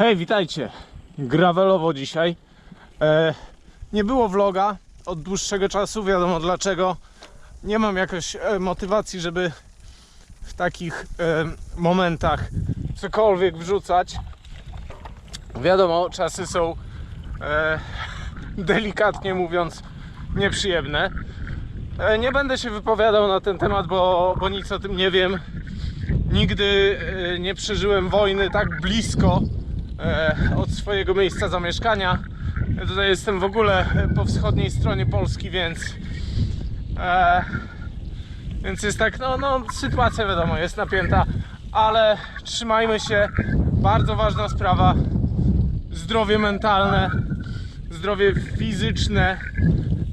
Hej, witajcie. Gravelowo dzisiaj. E, nie było vloga od dłuższego czasu, wiadomo dlaczego. Nie mam jakoś e, motywacji, żeby w takich e, momentach cokolwiek wrzucać. Wiadomo, czasy są e, delikatnie mówiąc nieprzyjemne. E, nie będę się wypowiadał na ten temat, bo, bo nic o tym nie wiem. Nigdy e, nie przeżyłem wojny tak blisko od swojego miejsca zamieszkania. Ja tutaj jestem w ogóle po wschodniej stronie Polski, więc e, więc jest tak, no, no sytuacja wiadomo jest napięta, ale trzymajmy się. Bardzo ważna sprawa. Zdrowie mentalne, zdrowie fizyczne,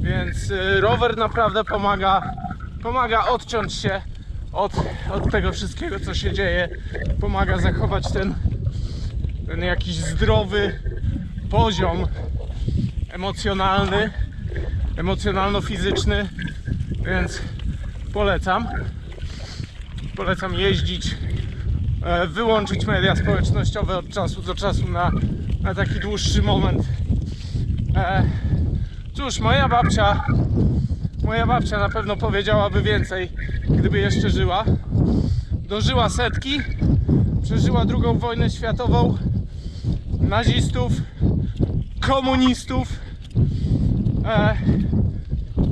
więc e, rower naprawdę pomaga, pomaga odciąć się od, od tego wszystkiego, co się dzieje. Pomaga zachować ten, ten jakiś zdrowy poziom emocjonalny, emocjonalno-fizyczny, więc polecam. Polecam jeździć, e, wyłączyć media społecznościowe od czasu do czasu na, na taki dłuższy moment. E, cóż, moja babcia, moja babcia na pewno powiedziałaby więcej, gdyby jeszcze żyła. Dożyła setki, przeżyła drugą wojnę światową, nazistów, komunistów e,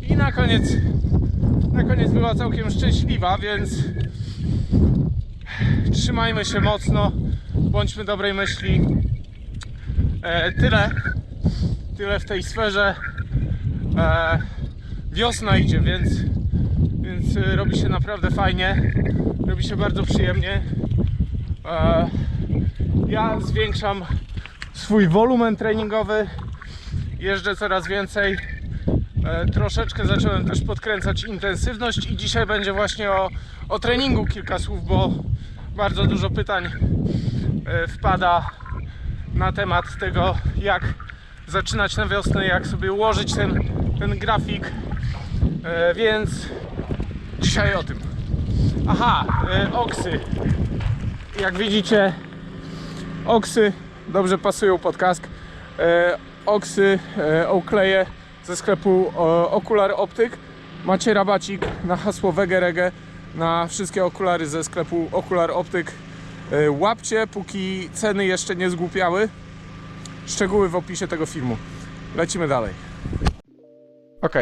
i na koniec, na koniec była całkiem szczęśliwa, więc trzymajmy się mocno, bądźmy dobrej myśli. E, tyle, tyle w tej sferze. E, wiosna idzie, więc, więc e, robi się naprawdę fajnie, robi się bardzo przyjemnie. E, ja zwiększam swój wolumen treningowy, jeżdżę coraz więcej. E, troszeczkę zacząłem też podkręcać intensywność i dzisiaj będzie właśnie o, o treningu kilka słów, bo bardzo dużo pytań e, wpada na temat tego, jak zaczynać na wiosnę, jak sobie ułożyć ten, ten grafik. E, więc dzisiaj o tym. Aha, oksy. Jak widzicie, oksy dobrze pasują pod kask. E, oksy, e, okleje ze sklepu Okular Optyk. Macie rabacik na hasło Wegerege na wszystkie okulary ze sklepu Okular Optyk. E, łapcie, póki ceny jeszcze nie zgłupiały. Szczegóły w opisie tego filmu. Lecimy dalej. Ok.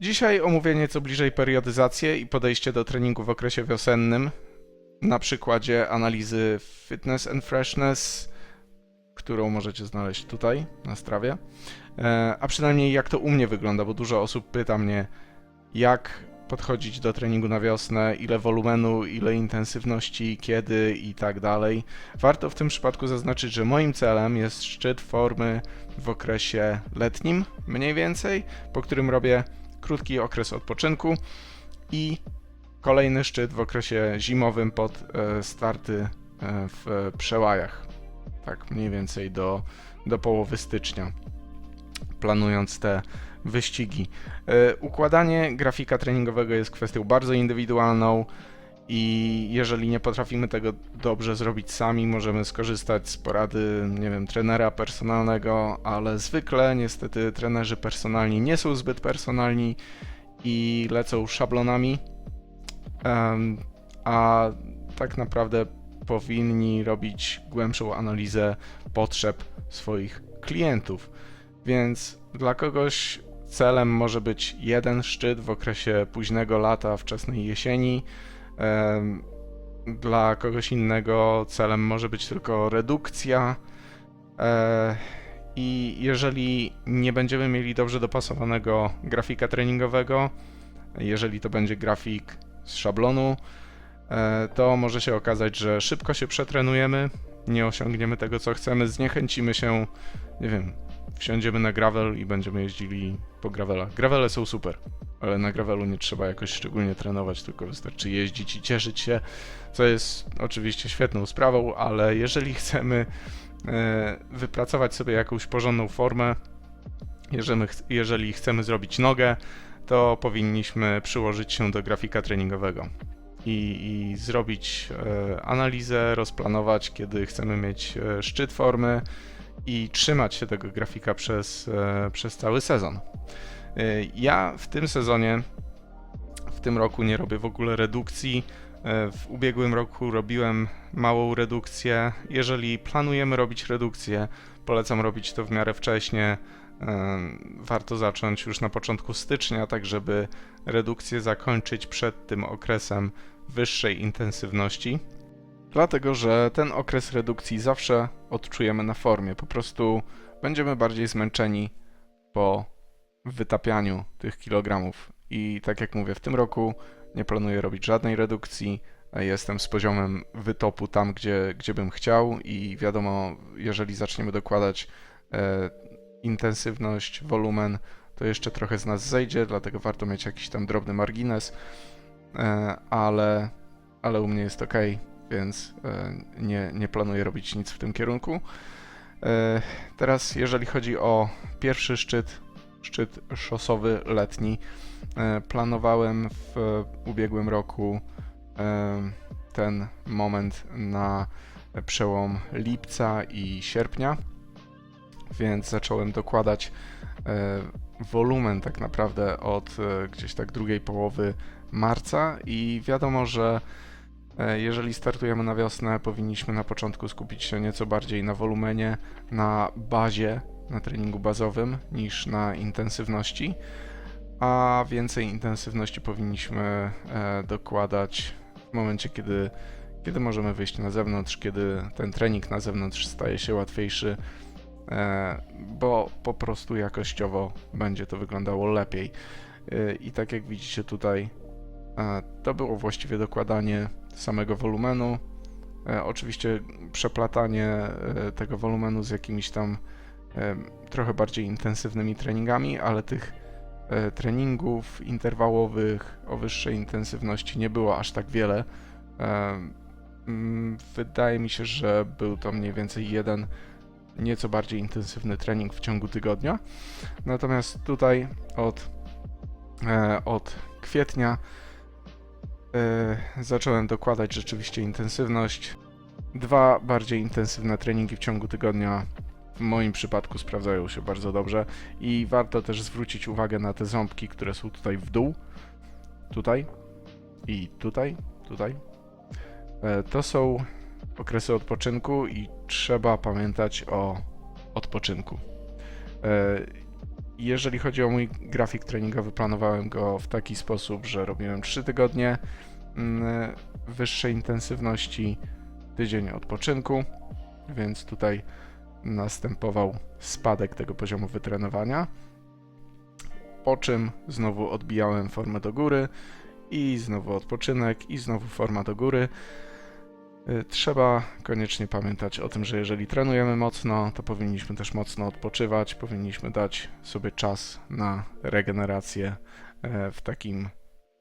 Dzisiaj omówię nieco bliżej periodyzację i podejście do treningu w okresie wiosennym. Na przykładzie analizy Fitness and Freshness, którą możecie znaleźć tutaj na strawie. E, A przynajmniej jak to u mnie wygląda, bo dużo osób pyta mnie, jak podchodzić do treningu na wiosnę, ile wolumenu, ile intensywności, kiedy i tak dalej. Warto w tym przypadku zaznaczyć, że moim celem jest szczyt formy w okresie letnim, mniej więcej, po którym robię krótki okres odpoczynku i kolejny szczyt w okresie zimowym pod e, starty e, w przełajach. Tak mniej więcej do, do połowy stycznia, planując te wyścigi. E, Układanie grafika treningowego jest kwestią bardzo indywidualną i jeżeli nie potrafimy tego dobrze zrobić sami, możemy skorzystać z porady, nie wiem, trenera personalnego, ale zwykle niestety trenerzy personalni nie są zbyt personalni i lecą szablonami, a tak naprawdę powinni robić głębszą analizę potrzeb swoich klientów. Więc dla kogoś celem może być jeden szczyt w okresie późnego lata, wczesnej jesieni. Dla kogoś innego celem może być tylko redukcja. E, I jeżeli nie będziemy mieli dobrze dopasowanego grafika treningowego, jeżeli to będzie grafik z szablonu, to może się okazać, że szybko się przetrenujemy, nie osiągniemy tego, co chcemy, zniechęcimy się, nie wiem, wsiądziemy na gravel i będziemy jeździli po gravelach. Gravele są super, ale na gravelu nie trzeba jakoś szczególnie trenować, tylko wystarczy jeździć i cieszyć się, co jest oczywiście świetną sprawą, ale jeżeli chcemy e, wypracować sobie jakąś porządną formę, jeżeli chcemy zrobić nogę, to powinniśmy przyłożyć się do grafika treningowego. I, i zrobić e, analizę, rozplanować, kiedy chcemy mieć e, szczyt formy i trzymać się tego grafika przez, e, przez cały sezon. Ja w tym sezonie, w tym roku nie robię w ogóle redukcji. E, W ubiegłym roku robiłem małą redukcję. Jeżeli planujemy robić redukcję, polecam robić to w miarę wcześnie. E, Warto zacząć już na początku stycznia, tak żeby redukcję zakończyć przed tym okresem wyższej intensywności. Dlatego, że ten okres redukcji zawsze odczujemy na formie. Po prostu będziemy bardziej zmęczeni po wytapianiu tych kilogramów. I tak jak mówię, w tym roku nie planuję robić żadnej redukcji. Jestem z poziomem wytopu tam, gdzie, gdzie bym chciał, i wiadomo, jeżeli zaczniemy dokładać e, intensywność, wolumen, to jeszcze trochę z nas zejdzie, dlatego warto mieć jakiś tam drobny margines, e, ale, ale u mnie jest ok, więc e, nie, nie planuję robić nic w tym kierunku. E, teraz, jeżeli chodzi o pierwszy szczyt, szczyt szosowy letni, e, planowałem w ubiegłym roku e, ten moment na przełom lipca i sierpnia, więc zacząłem dokładać e, wolumen tak naprawdę od gdzieś tak drugiej połowy marca i wiadomo, że jeżeli startujemy na wiosnę, powinniśmy na początku skupić się nieco bardziej na wolumenie, na bazie, na treningu bazowym niż na intensywności, a więcej intensywności powinniśmy e, dokładać w momencie, kiedy, kiedy możemy wyjść na zewnątrz, kiedy ten trening na zewnątrz staje się łatwiejszy, e, bo po prostu jakościowo będzie to wyglądało lepiej. E, I tak jak widzicie tutaj, to było właściwie dokładanie samego wolumenu. Oczywiście przeplatanie tego wolumenu z jakimiś tam trochę bardziej intensywnymi treningami, ale tych e, treningów interwałowych o wyższej intensywności nie było aż tak wiele. Wydaje mi się, że był to mniej więcej jeden nieco bardziej intensywny trening w ciągu tygodnia. Natomiast tutaj od, e, od kwietnia e, zacząłem dokładać rzeczywiście intensywność. Dwa bardziej intensywne treningi w ciągu tygodnia w moim przypadku sprawdzają się bardzo dobrze i warto też zwrócić uwagę na te ząbki, które są tutaj w dół, tutaj i tutaj, tutaj. E, To są okresy odpoczynku i trzeba pamiętać o odpoczynku. E, Jeżeli chodzi o mój grafik treningowy, planowałem go w taki sposób, że robiłem 3 tygodnie mm, wyższej intensywności, tydzień odpoczynku, więc tutaj następował spadek tego poziomu wytrenowania. Po czym znowu odbijałem formę do góry i znowu odpoczynek i znowu forma do góry. Y, Trzeba koniecznie pamiętać o tym, że jeżeli trenujemy mocno, to powinniśmy też mocno odpoczywać, powinniśmy dać sobie czas na regenerację e, w takim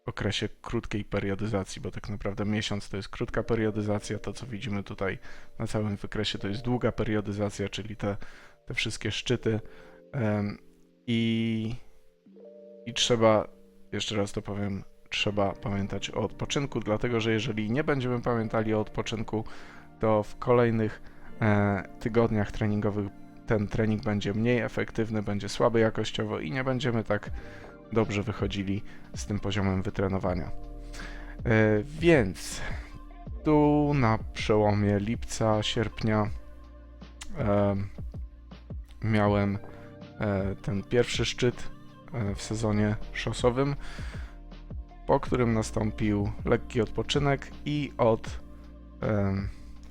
okresie krótkiej periodyzacji, bo tak naprawdę miesiąc to jest krótka periodyzacja, to co widzimy tutaj na całym wykresie to jest długa periodyzacja, czyli te, te wszystkie szczyty. I, i trzeba, jeszcze raz to powiem, trzeba pamiętać o odpoczynku, dlatego że jeżeli nie będziemy pamiętali o odpoczynku, to w kolejnych e, tygodniach treningowych ten trening będzie mniej efektywny, będzie słaby jakościowo i nie będziemy tak dobrze wychodzili z tym poziomem wytrenowania. E, więc tu na przełomie lipca, sierpnia e, miałem e, ten pierwszy szczyt w sezonie szosowym, po którym nastąpił lekki odpoczynek i od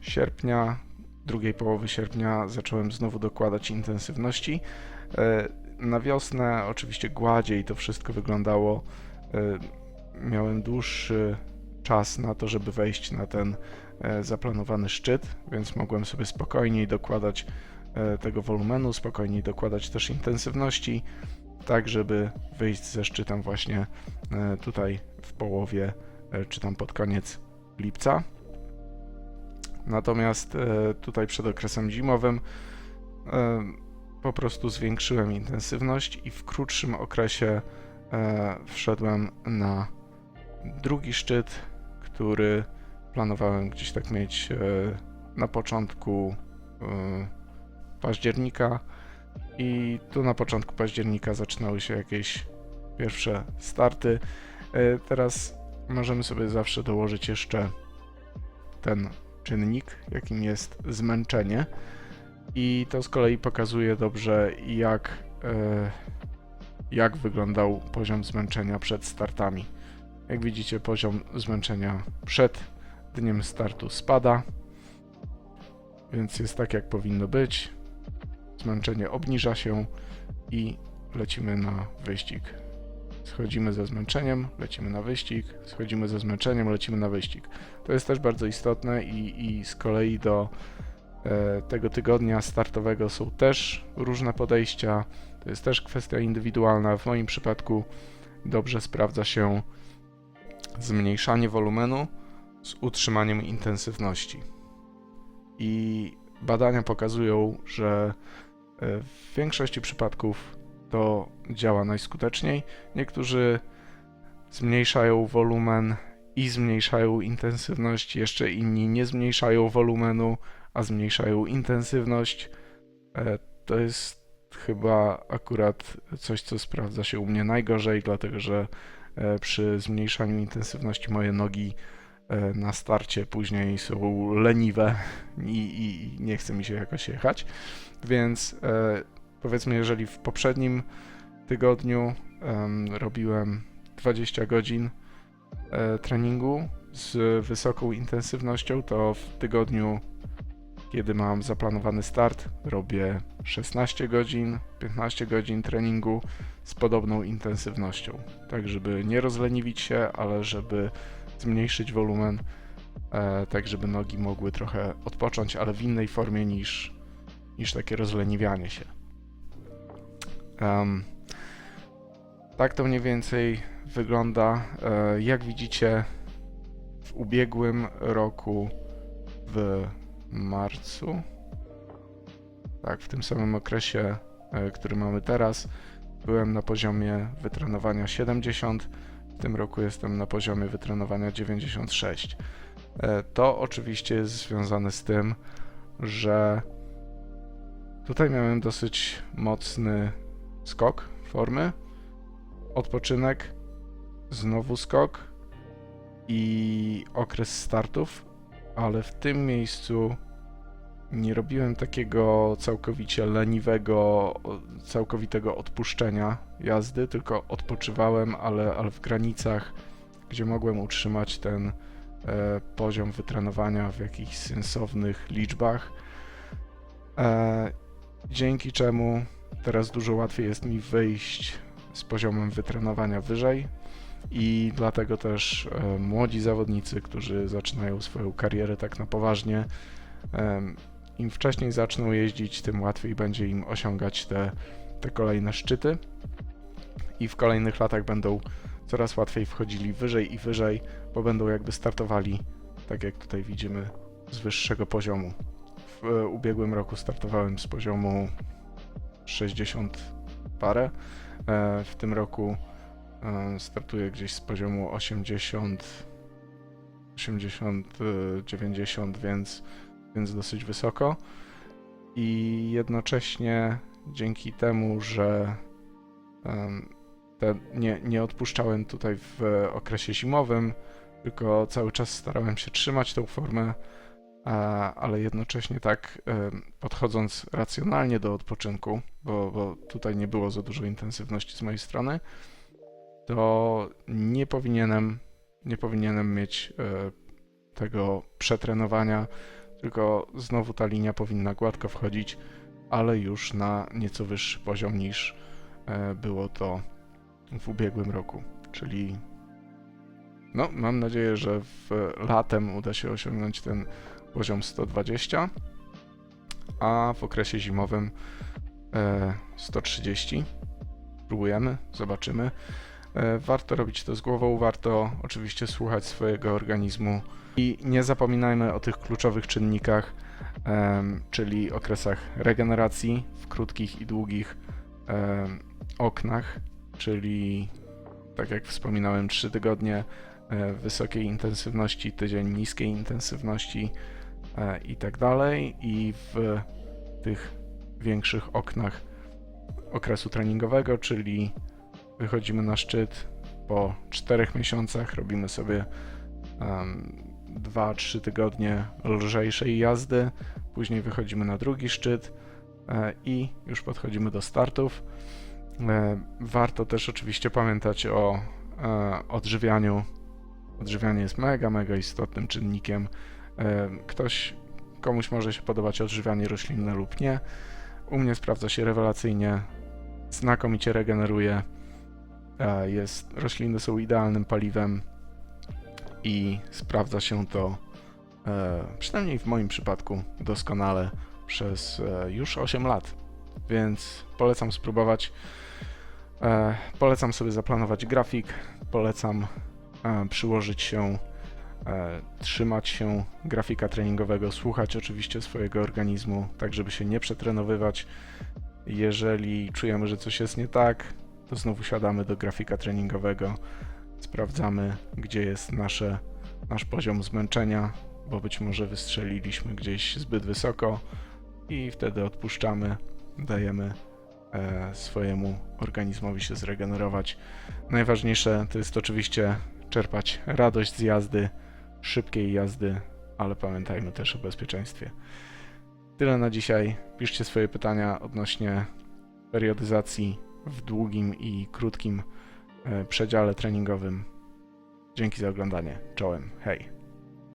sierpnia, drugiej połowy sierpnia zacząłem znowu dokładać intensywności. Na wiosnę oczywiście gładziej to wszystko wyglądało. E, Miałem dłuższy czas na to, żeby wejść na ten e, zaplanowany szczyt, więc mogłem sobie spokojniej dokładać e, tego wolumenu, spokojniej dokładać też intensywności, tak żeby wyjść ze szczytem właśnie e, tutaj w połowie, czy tam pod koniec lipca. Natomiast tutaj przed okresem zimowym po prostu zwiększyłem intensywność i w krótszym okresie e, wszedłem na drugi szczyt, który planowałem gdzieś tak mieć e, na początku e, października i tu na początku października zaczynały się jakieś pierwsze starty. E, Teraz możemy sobie zawsze dołożyć jeszcze ten czynnik, jakim jest zmęczenie. I to z kolei pokazuje dobrze, jak, e, jak wyglądał poziom zmęczenia przed startami. Jak widzicie, poziom zmęczenia przed dniem startu spada, więc jest tak, jak powinno być. Zmęczenie obniża się i lecimy na wyścig. Schodzimy ze zmęczeniem, lecimy na wyścig, schodzimy ze zmęczeniem, lecimy na wyścig. To jest też bardzo istotne i, i z kolei do tego tygodnia startowego są też różne podejścia. To jest też kwestia indywidualna. W moim przypadku dobrze sprawdza się zmniejszanie wolumenu z utrzymaniem intensywności. I badania pokazują, że e, w większości przypadków to działa najskuteczniej. Niektórzy zmniejszają wolumen i zmniejszają intensywność, jeszcze inni nie zmniejszają wolumenu, a zmniejszają intensywność. E, To jest chyba akurat coś, co sprawdza się u mnie najgorzej, dlatego że e, przy zmniejszaniu intensywności moje nogi e, na starcie później są leniwe i, i nie chce mi się jakoś jechać. Więc powiedzmy, jeżeli w poprzednim tygodniu em, robiłem 20 godzin treningu z wysoką intensywnością, to w tygodniu, kiedy mam zaplanowany start, robię 16 godzin, 15 godzin treningu z podobną intensywnością. Tak, żeby nie rozleniwić się, ale żeby zmniejszyć wolumen, e, tak żeby nogi mogły trochę odpocząć, ale w innej formie niż, niż takie rozleniwianie się. Em, tak to mniej więcej wygląda. E, Jak widzicie, w ubiegłym roku w marcu, tak, w tym samym okresie, e, który mamy teraz, byłem na poziomie wytrenowania 70. W tym roku jestem na poziomie wytrenowania 96. E, To oczywiście jest związane z tym, że tutaj miałem dosyć mocny skok formy, odpoczynek, znowu skok i okres startów, ale w tym miejscu nie robiłem takiego całkowicie leniwego, całkowitego odpuszczenia jazdy, tylko odpoczywałem, ale, ale w granicach, gdzie mogłem utrzymać ten e, poziom wytrenowania w jakichś sensownych liczbach. E, dzięki czemu teraz dużo łatwiej jest mi wyjść z poziomem wytrenowania wyżej i dlatego też e, młodzi zawodnicy, którzy zaczynają swoją karierę tak na poważnie, im wcześniej zaczną jeździć, tym łatwiej będzie im osiągać te, te kolejne szczyty i w kolejnych latach będą coraz łatwiej wchodzili wyżej i wyżej, bo będą jakby startowali, tak jak tutaj widzimy, z wyższego poziomu. W e, ubiegłym roku startowałem z poziomu 60 parę. E, W tym roku e, startuję gdzieś z poziomu 80, 80, e, 90, więc, więc dosyć wysoko. I jednocześnie dzięki temu, że te, nie, nie odpuszczałem tutaj w okresie zimowym, tylko cały czas starałem się trzymać tą formę, ale jednocześnie tak podchodząc racjonalnie do odpoczynku, bo, bo tutaj nie było za dużo intensywności z mojej strony, to nie powinienem, nie powinienem mieć e, tego przetrenowania, tylko znowu ta linia powinna gładko wchodzić, ale już na nieco wyższy poziom niż e, było to w ubiegłym roku, czyli no, mam nadzieję, że w latem uda się osiągnąć ten poziom 120, a w okresie zimowym e, 130. Próbujemy, zobaczymy. E, warto robić to z głową, warto oczywiście słuchać swojego organizmu i nie zapominajmy o tych kluczowych czynnikach, czyli okresach regeneracji w krótkich i długich oknach, czyli tak jak wspominałem, 3 tygodnie e, wysokiej intensywności, tydzień niskiej intensywności e, i tak dalej. I w tych większych oknach okresu treningowego, czyli wychodzimy na szczyt po 4 miesiącach, robimy sobie um, 2-3 tygodnie lżejszej jazdy, później wychodzimy na drugi szczyt e, i już podchodzimy do startów. E, warto też oczywiście pamiętać o e, odżywianiu. Odżywianie jest mega, mega istotnym czynnikiem. Ktoś, komuś może się podobać odżywianie roślinne lub nie. U mnie sprawdza się rewelacyjnie, znakomicie regeneruje. E, Jest, rośliny są idealnym paliwem i sprawdza się to e, przynajmniej w moim przypadku doskonale przez e, już 8 lat. Więc polecam spróbować. Polecam sobie zaplanować grafik, polecam przyłożyć się, trzymać się grafika treningowego, słuchać oczywiście swojego organizmu, tak żeby się nie przetrenowywać. Jeżeli czujemy, że coś jest nie tak, to znowu siadamy do grafika treningowego, sprawdzamy, gdzie jest nasze, nasz poziom zmęczenia, bo być może wystrzeliliśmy gdzieś zbyt wysoko i wtedy odpuszczamy, dajemy e, swojemu organizmowi się zregenerować. Najważniejsze to jest oczywiście czerpać radość z jazdy, szybkiej jazdy, ale pamiętajmy też o bezpieczeństwie. Tyle na dzisiaj. Piszcie swoje pytania odnośnie periodyzacji w długim i krótkim e, przedziale treningowym. Dzięki za oglądanie. Czołem. Hej.